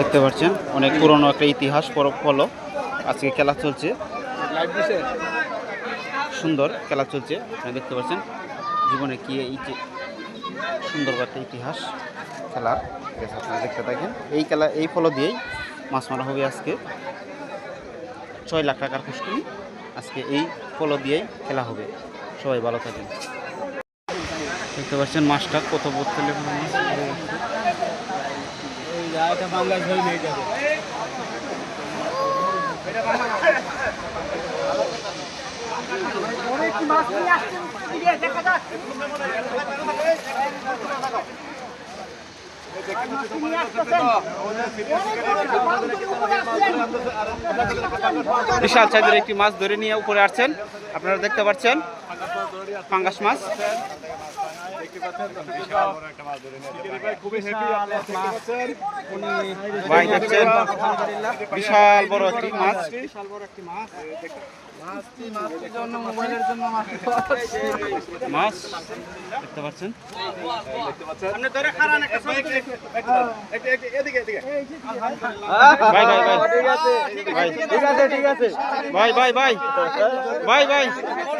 দেখতে পাচ্ছেন অনেক পুরনো একটা ইতিহাস পরব হলো আজকে খেলা চলছে। সুন্দর খেলা চলছে। দেখতে পাচ্ছেন জীবনে কি এই যে সুন্দর একটা ইতিহাস আছে, আপনারা দেখতে থাকেন। এই খেলা এই ফলো দিয়েই মাছ মারা হবে আজকে। ছয় লাখ টাকার কুস্তি আজকে এই ফলো দিয়েই খেলা হবে। সবাই ভালো থাকেন। দেখতে পাচ্ছেন মাছটা কত বোতলে মাছ বিশাল সাইজের একটি মাছ ধরে নিয়ে উপরে আসছেন। আপনারা দেখতে পাচ্ছেন পাঙ্গাস মাছ। ভাই বিশাল বড় একটি মাছ। মাছ দেখতে পাচ্ছেন। ভাই ভাই ভাই। ভাই ঠিক আছে ভাই ভাই। ভাই ভাই ভাই। আছে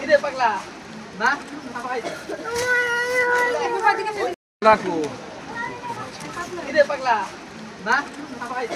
Hindi, pagla. Na? Napakain. Laku. Hindi, pagla. Na? Napakain.